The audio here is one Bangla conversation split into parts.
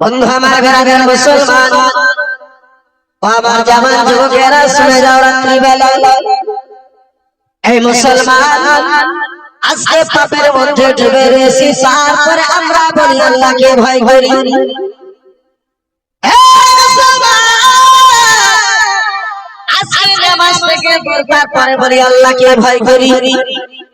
বন্ধু আমার বেড়াদের মুসলমান। আমার জামান যুবকেরা শুনে যাও রাত্রিবেলা এই মুসলমান, আজকে পাপের মধ্যে ডুবে রয়েছি, তারপরে আমরা বলি আল্লাহকে ভয় করি। আজকে নামাজ থেকে দরকার পরে বলি আল্লাহকে ভয় করি।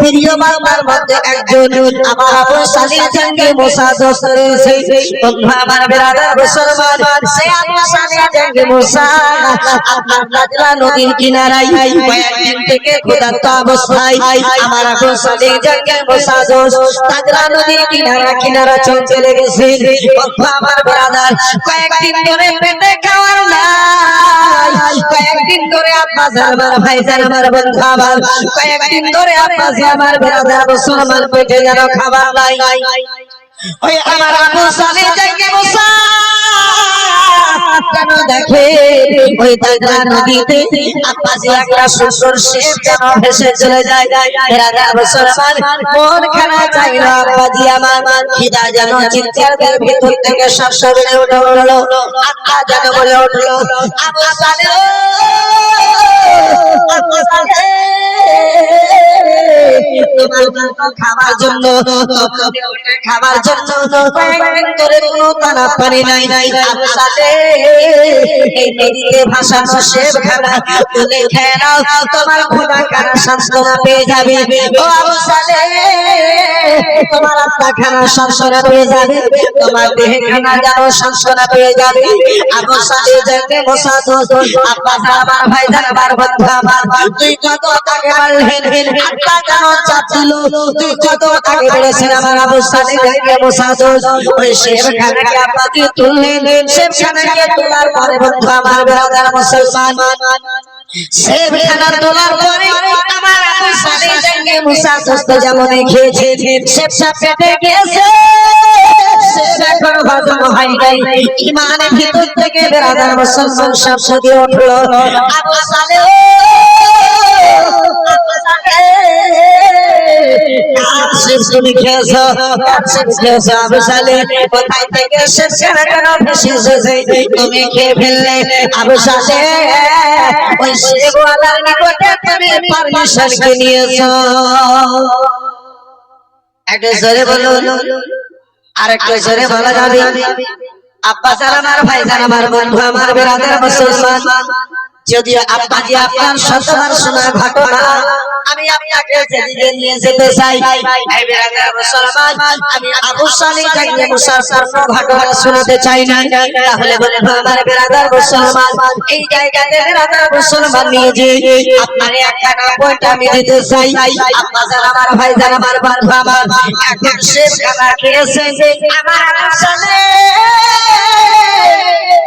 প্রিয় বান্দার মধ্যে একজন আমার জঙ্গে মুসা দোস্ত রয়েছে। বন্ধু, আমার বেড়াদার মুসলমান, সে সালিহ জঙ্গে আপনার নাজলা নদীর কিনারায় কয়েকদিন থেকে অবস্থায় আমার জঙ্গে নাজলা নদীর কিনারা কিনারা চলতে লেগেছে আমার কয়েকদিন ধরে পেটে খাওয়ার নাই। কয়েকদিন ধরে আব্বা আমার আমার বন্ধু আমার। কয়েকদিন ধরে আব্বা আমার বেড়াদার মুসলমান পেটে যেন খাবার নাই। ওই আমার আবু সালে যাইকে বসা। কেন দেখে ওই দাদা নদীতে? আব্বাজি একটা সুন্দর শেপ যেন ভেসে চলে যায়। রাজা মুসলমান মন খানা চাইল, আব্বাজি আমার খিদা যেন চিৎকারের ভিতর থেকে শ্বাস বেড়ে উঠে উঠল। আত্মা যেন বলে উঠল আবু সালে খাবার জন্য খাবার জন্য পানি নাই। আমার আবু সালে বসা দোষ ওই শেব খানাকে আব্বা দিয়ে শেব খানাকে তোলার পরে বন্ধু আমার বেড়াদার মুসলমান। শেব খানা তোলার পরে আমার আবু সালে যাইকে মুসা দোস্ত যেমন খেয়েছে শেব পেটে গিয়েছে। সালে কাশিম তুমি খেয়েছো কাশিম খেয়েছো খেয়ে ফেললে? আবু সালে ওই শেবওয়ালার নিকটে তুমি পারমিশন কে একটু জোরে বলুন আর একটু জোরে বলা যাবে। আব্বা স্যার আমার ভাই স্যার আমার বন্ধু, আমার বেড়াদের মুসলমান। যদিও আব্বাজি আপনার শতবার শোনার ঘটনা, আমি আপনাকে যেদিকে নিয়ে যেতে চাই মুসলমান, আমি আবু সালি মুসার পূর্ণ ঘটনা শোনাতে চাই না তাহলে বলব আমার বেড়াদার মুসলমান, এই জায়গাতে বেড়াদার মুসলমান নিয়ে যে আপনার একটা পয়েন্ট আমি দিতে চাই। স্যার আমার ভাই স্যার আমার বন্ধু, আমার এখন শেষ খানা খেয়েছে আমার সালে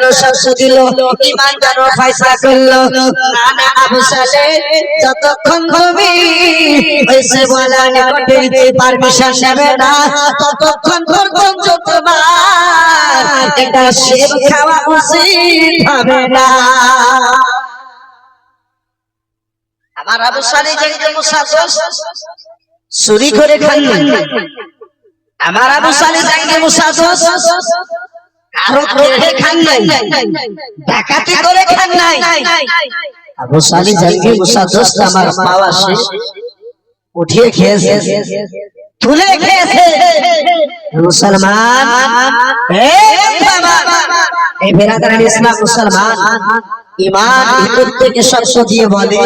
যেন শস্য দিল ইমান যেন ফয়সলা করল। না আবু সালে যতক্ষণ তুমি ওই শেবওয়ালার নিকটে পারমিশন নেবে না, ততক্ষণ পর্যন্ত এটা সেব খাওয়া উচিত হবে না। আমার আবু সালি যে মুসাদস চুরি করে খান আমার আবু সালি জাঙ্গে মুসাদস কারও কেড়ে খান নাই। ডাকাতি করে খান নাই। আবু সালি জাঙ্গে মুসাদস আমার পাওয়া শেষ। উঠিয়ে খেয়েছে। তুলে খেয়েছে। মুসলমান। এই বেরাদার ইসলাম মুসলমান। ইমান ভিতর থেকে দিয়ে বলে।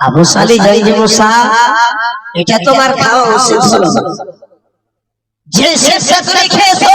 আবু সালি মুসা এটা তোমার খাওয়া উচিত ছিল। যে তুমি খেয়েছো।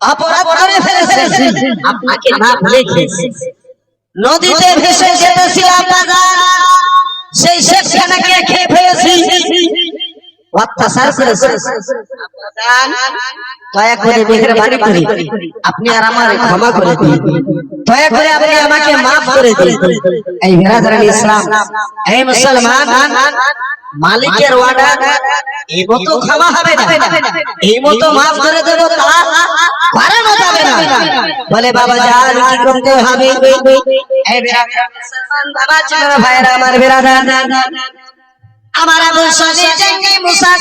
অপরাধ করে ফেলেছে আপনাকে না ভুলে নদীতে ভেসে যেতেছিলাম সেই শেষখানাকে খেয়ে ফেলেছি। অত্যাচার করেছে দয়া করে মেহরবানি করি আপনি আর আমার ক্ষমা করে দিন। দয়া করে আপনি আমাকে মাফ করে দিন। এই বিরাদারান ইসলাম। এই মুসলমান। মালিকের ওয়াদা এই মতো ক্ষমা হবে না। এই মতো মাফ করে দেবো তা বাড়ানো যাবে না। বলে বাবা যান কি করতে হবে? বাবা ছিল ভাইরা আমার বিরাদার আমার আবু সালে জঙ্গি মুসা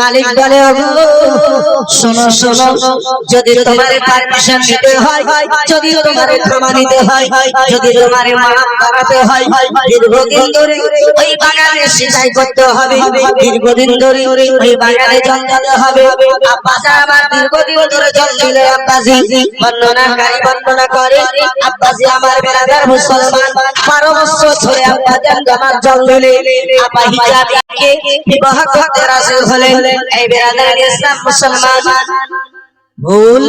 মালিক বলে শোনো শোনো, যদি তোমার পারমিশন নিতে হয়, যদি তোমার ক্ষমা নিতে হয়, যদি তোমার মাফ করাতে হয়, দীর্ঘদিন ধরে ওই বাগানে সিঁচাই করতে হবে, দীর্ঘদিন ধরে ওই বাগানে জল দিতে হবে। আব্বাসা দীর্ঘদিন ধরে জল দিলে আব্বাসি বর্ণনাকারী বর্ণনা করে আব্বাসি আমার বেড়াদার মুসলমান, বারো বছর ধরে আব্বাজান জামাত জল দিলে বিবাহ করতে রাজি হলেন এই ইসলাম মুসলমান। ভুল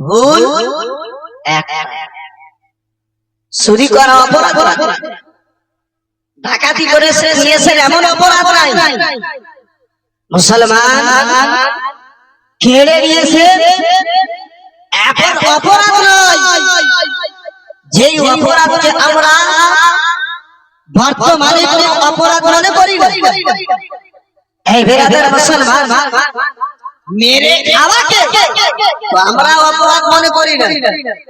ভুল, এক। চুরি করা অপরাধ করেছে এমন অপরাধ নাই। মুসলমান নিয়েছে, এখন অপরাধ নয়। যেই অপরাধকে আমরা বর্তমানে অপরাধ মনে করি না। এই বেরাদার মুসলমান মেরে খাওয়াকে আমরা অপরাধ মনে করি না।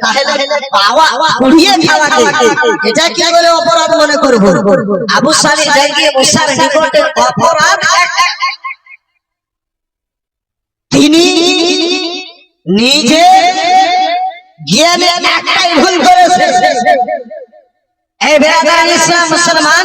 তাহলে পাওয়া কুড়িয়ে খাওয়াকে এটা কি করে অপরাধ মনে করব? আবু সালি যাই গিয়ে মুসার নিকটে অপরাধ তিনি নিজে জ্ঞানে একটাই ভুল করেছে এই বেরাদার ইসলাম মুসলমান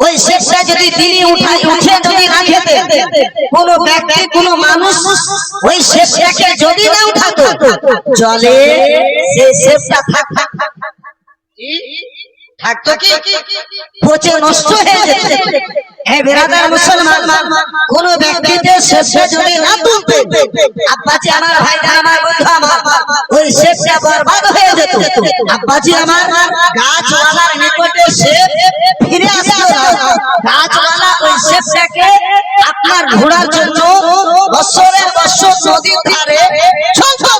ওই শেষটা যদি তিনি উঠাই উঠে যদি খেতে কোন ব্যক্তি কোন মানুষ ওই শেষটাকে যদি না উঠাতো জলে সেই শেষটা থাকতো থাকতো কি? পচে নষ্ট হয়ে যেত। হে বিরাদার মুসলমান কোন ব্যক্তিতে শেষে যদি না তুলতে আব্বাজি আমার ভাই আমার বন্ধু আমার ওই শেষটা বরবাদ হয়ে যেত। আব্বাজি আমার গাছওয়ালার গাছওয়ালা ওই শেষটাকে আপনার ঘোড়ার জন্য বছরের বছর নদীর ধারে চলতো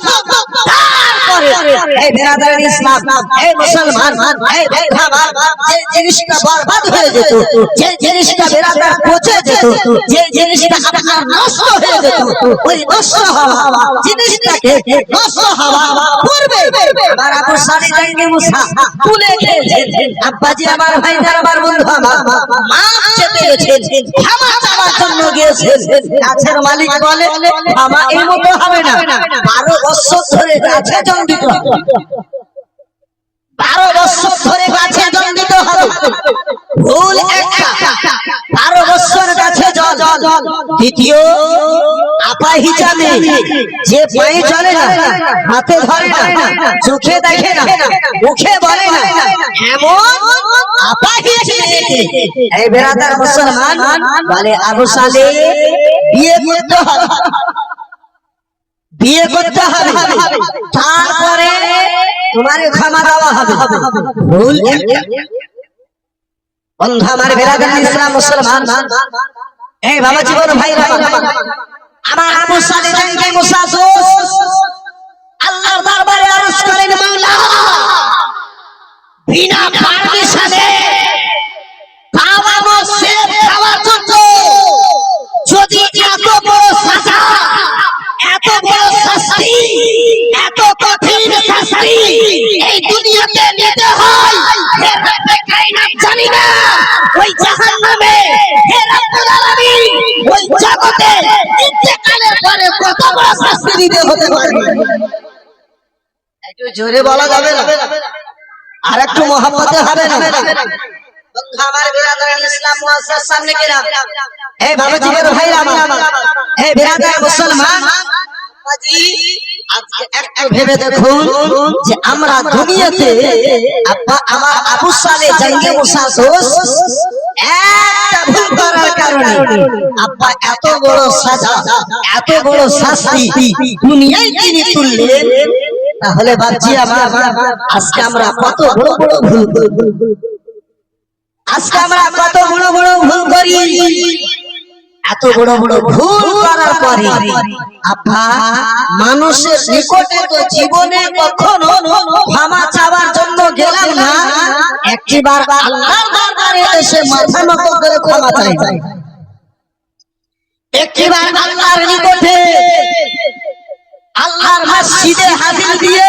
এই ইসলাম। এই মুসলমান জিনিসটা বরবাদ হয়ে যেত, যে জিনিসটা বেরাদার পচে যেত, যে জিনিসটা আপনার নষ্ট হয়ে যেত, ওই নষ্ট হওয়া, জিনিসটাকে নষ্ট হওয়া না। বারো বছর ধরে গাছে হবে বারো বছর ধরে গাছে দিতে হবে। ভুল একটা। বারো বছর গাছে জল। দ্বিতীয় আপা যে পায়ে চলে না, হাতে ধরে না, চোখে দেখে না, মুখে বলে না, এমন এই বেরাদার মুসলমান বলে, আবু সালে বিয়ে করতে হবে। বিয়ে করতে হবে। তারপরে তোমার ক্ষমা দেওয়া হবে। ভুল। বন্ধু আমার বেরাদার ইসলাম মুসলমান। এই বাবা জীবন ভাই আমার আবু সালে জানকে মুসাফির। আল্লাহর দিতে হতে পারে। একটু জোরে বলা যাবে না। আর একটু মহাব্বতে হবে না। আমার দুনিয়াতে আব্বা আমার আবু সালে জাঙ্গে মুসাফির এত বড় এত বড় শাস্তি দুনিয়ায় তিনি তাহলে ভাবছি আমার, আজকে আমরা কত বড় বড় ভুল। আজকে আমরা কত বড় বড় ভুল করি এত বড় বড় ভুল করার পরে আপা মানুষের নিকটে তো জীবনে কখনো ক্ষমা চাওয়ার জন্য গেলাম না। একটিবার আল্লাহর দরবারে এসে মাথা নত করে ক্ষমা আল্লাহর নিকটে আল্লাহর মসজিদে হাজির দিয়ে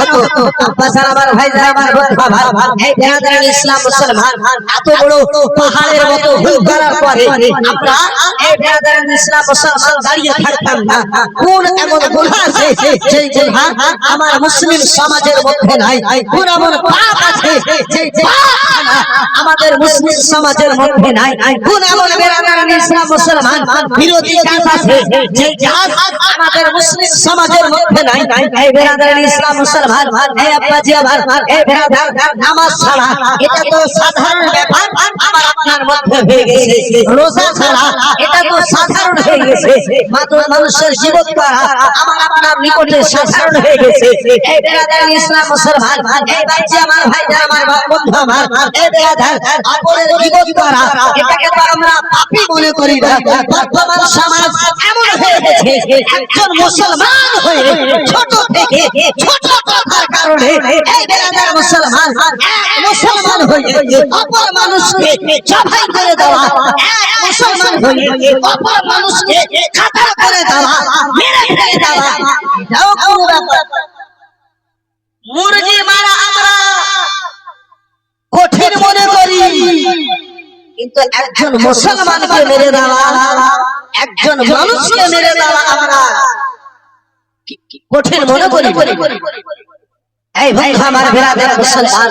হতো। আব্বাসার আমার ভাই আমার বন্ধু আমার এই বেরাদার ইসলাম মুসলমান, এত বড় পাহাড়ের মতো ভুল করার পরে আমরা এই বেরাদার ইসলাম মুসলমান দাঁড়িয়ে থাকতাম না। কোন এমন গুনাহ আছে, সেই গুনাহ আমার মুসলিম সমাজের মধ্যে নাই। কোন এমন পাপ আছে, সেই পাপ আমাদের মুসলিম সমাজের মধ্যে নাই। কোন এমন বেরাদার ইসলাম মুসলমান বিরোধী কাজ আছে যে কাজ আমাদের মুসলিম সমাজের মধ্যে নাই। এই বেরাদার ইসলাম মানুষের জীবন করা আমার আপনার নিকটে সাধারণ হয়ে গেছে। ছোট থেকে ছোট মুরগি মারা আমরা কঠিন মনে করি। কিন্তু একজন মুসলমানকে মেরে দেওয়া, একজন মানুষকে মেরে দেওয়া আমরা কঠিন মনে করি। এই বন্ধু আমার বেড়াদের মুসলমান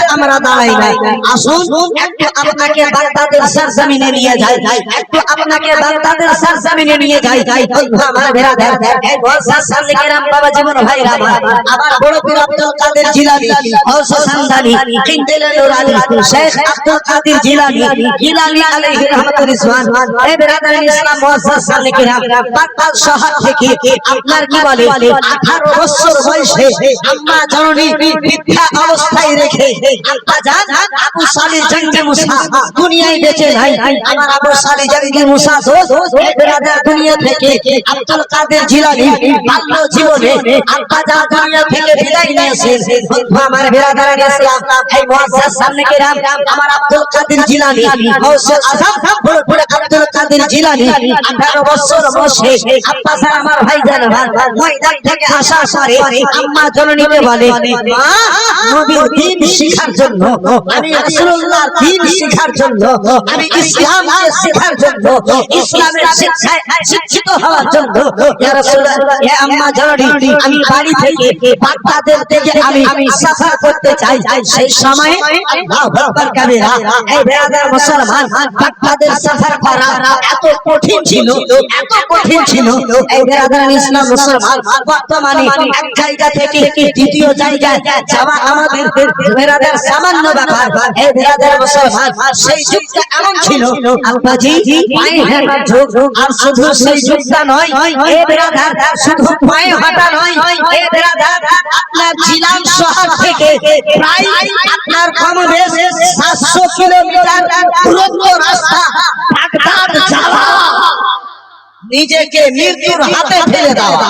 আমরা দাঁড়াই নাই আসুন, একটু আপনাকে নিয়ে যাই। একটু আপনাকে নিয়ে যাই। আমার আমার আমার থেকে আপনার কি বলে? 18 বছর বয়সে আম্মা জননী মিথ্যা অবস্থায় রেখে আব্বা জান আবু সালিহ জঙ্গে মুসা। দুনিয়ায় বেঁচে নাই। আমার আবু সালিহ জঙ্গে মুসা দোস্ত এই বেরাদার দুনিয়া থেকে আব্দুল কাদের জিলানী বাল্য জীবনে আব্বা জান দুনিয়া থেকে বিদায় নিয়েছেন আমার বেরাদার ইসলাম এই মুআসসাস সামনে গেলাম আমার আব্দুল কাদের জিলানী। গৌসে আজম বড় বড় আব্দুল কাদের জিলানী। 18 বছর বয়সে আব্বা জান আমার ভাইজান ময়দান থেকে আসার পরে আম্মা জননীকে বলে মা নবীর দিন শিখার জন্য, আমি রাসূলুল্লাহর দিন শিখার জন্য, আমি ইসলামকে শেখার জন্য, ইসলামের শিক্ষায় শিক্ষিত হওয়ার জন্য, ইয়া রাসূলুল্লাহ ইয়া আম্মা জননী, আমি বাড়ি থেকে বাগদাদের থেকে আমি সফর করতে চাই। সেই সময় আল্লাহু আকবার কাবীরা এই বেরাদার মুসলমান, বাগদাদের সফর করা এত কঠিন ছিল, এত কঠিন ছিল। এই বেরাদার ইসলাম মুসলমান, বর্তমানে এক জায়গা থেকে দ্বিতীয় জায়গায় যাওয়া আমাদের সামান্য ব্যাপার এই বেরাদার মুসলমান সেই যুগটা এমন ছিল। আব্বাজি পায়ে হাঁটা যুগ, আর শুধু সেই যুগটা নয় বেরাদার শুধু পায়ে হাঁটা নয় বেরাদার আপনার জিলাম শহর থেকে প্রায় আপনার কম বেশ সাতশো কিলোমিটার দূরত্ব রাস্তা নিজেকে মৃত্যুর হাতে ফেলে দেওয়া।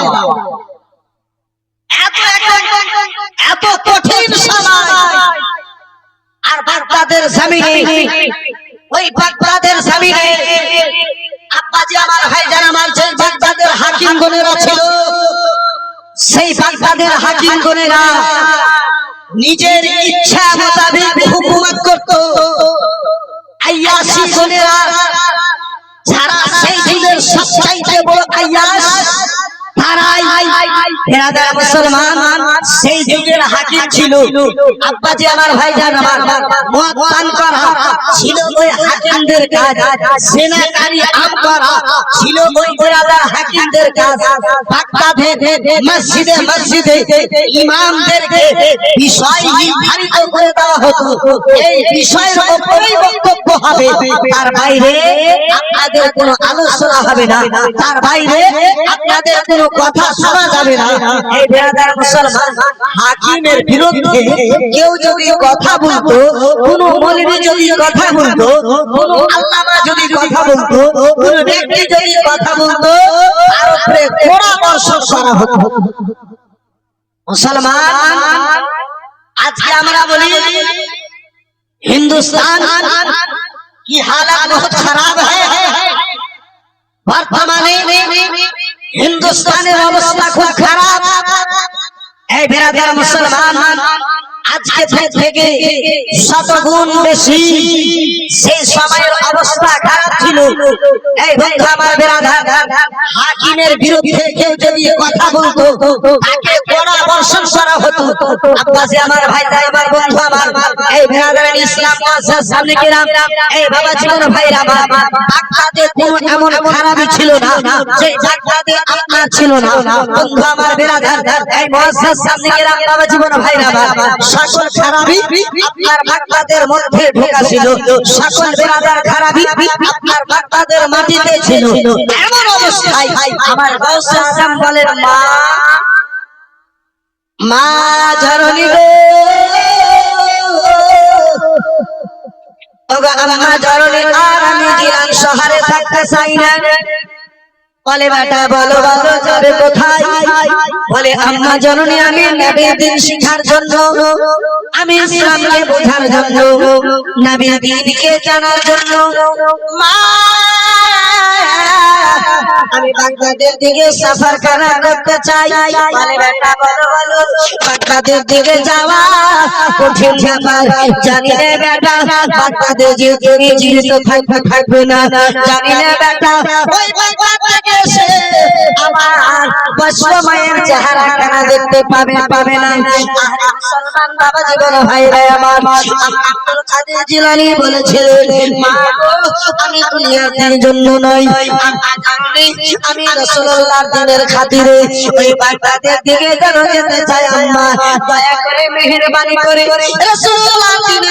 এত কঠিন আর বাগদাদের ওই বাগদাদের জমিনে আব্বাজি আমার ভাই যারা মানছেন বাগদাদের হাকিম গনেরা ছিল, সেই বাগদাদের হাকিম গনেরা নিজের ইচ্ছা মোতাবেক হুকুমত করত। আইয়াসি গনেরা যারা সেই যুগের সবচাইতে বড় আইয়াস বক্তব্য হবে। তার বাইরে আপনাদের কোনো আলোচনা হবে না। তার বাইরে আপনাদের কোনো কথা শোনা যাবে না এই বেরাদার মুসলমান হাকিমের বিরুদ্ধে কেউ যদি কথা বলতো কোনো মৌলবী যদি কথা বলতো কোনো আল্লামা যদি কথা বলতো কোনো ব্যক্তি যদি কথা বলতো তার উপরে কড়া বর্ষণ করা হতো মুসলমান আজকে আমরা বলি हिंदुस्तान की हालत बहुत खराब है বর্তমানে হিন্দুস্তানের অবস্থা খুব খারাপ। এই বেরাদার মুসলমান আজকে থেকে বেশি সেই সময়ের অবস্থা খারাপ ছিল। এই হাকিমের বিরুদ্ধে কেউ যদি কথা বলতো, তাকে বর্ষণ হতো। আমার ভাই, তাই আমার বন্ধু আমার। এই ইসলাম সামনে এই বাবা জীবন কোনো এমন খারাপই ছিল না, যে ছিল না। বন্ধু আমার বেরাদার এই মুআসসাস সামনে গেলাম বাবা জীবন ভাই আমার। সকল খারাপই আপনার বাগদাদের মধ্যে ঢোকা ছিল সকল বেরাদার খারাপই আপনার বাগদাদের মাটিতে ছিল। এমন অবস্থায় আমার গাউসে আজম বলেন, মা মা জননী গো। ওগো, আম্মা জননী আর আমি জিলান শহরে থাকতে চাই না। বলে বেটা বলো বলো যাবে কোথায়? বলে আম্মা জননী আমি নবীর দিন শিখার জন্য। আমি ইসলামকে বোঝার জন্য। নবীর দিনকে জানার জন্য। মা আমি বাগদাদের দিকে সফর করা করতে চাই? বলে বেটা বলো বলো বাগদাদের দিকে যাওয়া কঠিন ব্যাপার। জানি রে বেটা বাগদাদে যে তুমি জীবিত থাকবে থাকবে না। জানি রে বেটা ওই বাগদাদ থেকে আমার বৈষ্ণব চেহারা খানা দেখতে পাবে পাবে না। আর বাবা জীবন ভাই রে আমার। আব্দুল কাদের জিলানী বলেছিলেন, মা আমি দুনিয়ার জন্য নয় কারণে আমি রাসূলুল্লাহর দিনের খাতিরে ওই বাগদাদের দিকে যেন যেতে চাই আম্মা। দয়া করে মেহেরবানি করে রাসূলুল্লাহর দিনের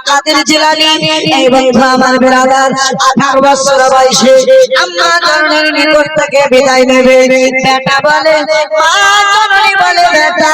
কাদের জিলানি? এই বন্ধু আমার বিরাদার, আঠারো বছর বয়সে আম্মা জননীর নিকট থেকে বিদায় নেবে। বেটা বলে, মা জননী বলে, বেটা।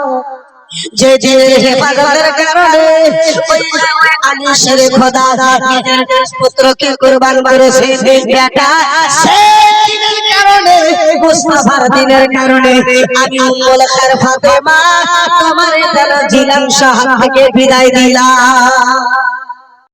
যে যে হেফাজতের কারণে ওই আনিসের খোদা নিজের পুত্রকে কুরবান করেছে বেটা, সেই কারণে, মুস্তাফার দিনের কারণে আমি উম্মুল খার ফাতেমা, তোমার যেন জিলাম থেকে বিদায় দিলাম